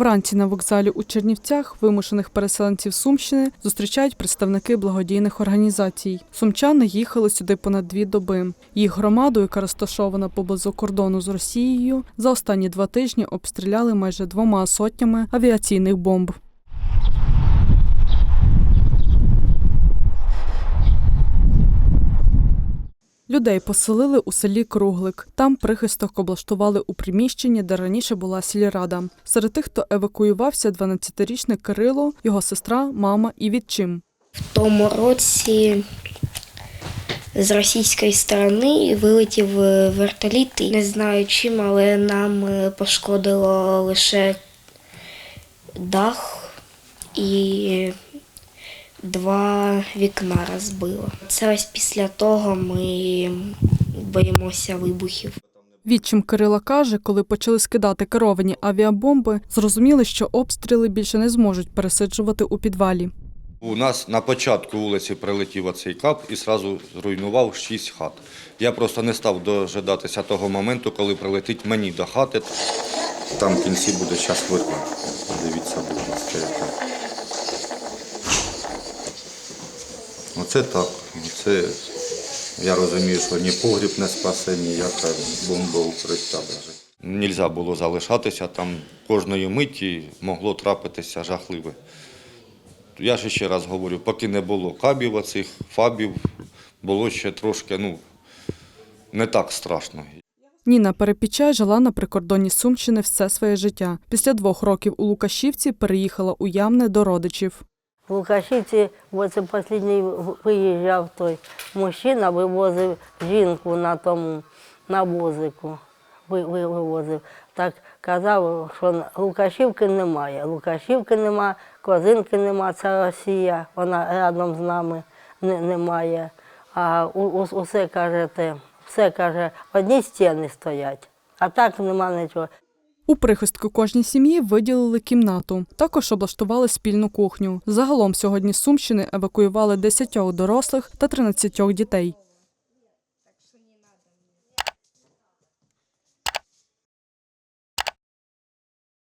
Вранці на вокзалі у Чернівцях вимушених переселенців Сумщини зустрічають представники благодійних організацій. Сумчани їхали сюди понад дві доби. Їх громаду, яка розташована поблизу кордону з Росією, за останні два тижні обстріляли майже двома сотнями авіаційних бомб. Людей поселили у селі Круглик. Там прихисток облаштували у приміщенні, де раніше була сільрада. Серед тих, хто евакуювався, 12-річний Кирило, його сестра, мама і відчим. В тому році з російської сторони вилетів е, вертоліт. Не знаю чим, але нам е, пошкодило лише дах і два вікна розбило. Це ось після того ми боїмося вибухів. Відчим Кирила каже, коли почали скидати керовані авіабомби, зрозуміли, що обстріли більше не зможуть пересиджувати у підвалі. У нас на початку вулиці прилетів оцей кап і одразу зруйнував шість хат. Я просто не став дожидатися того моменту, коли прилетить мені до хати. Там в кінці буде час видно. Дивіться, Оце так. Оце я розумію, що ні погріб не спасе, ніяка бомба укриття. навіть. Нельзя було залишатися там кожної миті могло трапитися жахливе. Я ж ще раз говорю, поки не було кабів оцих, фабів, було ще трошки, ну, не так страшно. Ніна Перепічай жила на прикордонні Сумщини все своє життя. Після двох років у Лукашівці переїхала у Ямне до родичів. В Лукашівці, оце останній виїжджав той мужчина, вивозив жінку на тому, на возику. Ви- ви- Вивозив. Так казав, що Лукашівки немає. Лукашівки немає, Козинки немає, це Росія, вона рядом з нами не, немає. А у, у- усе каже, те, все каже, одні стіни стоять, а так нема нічого. У прихистку кожній сім'ї виділили кімнату. Також облаштували спільну кухню. Загалом сьогодні з Сумщини евакуювали 10 дорослих та 13 дітей.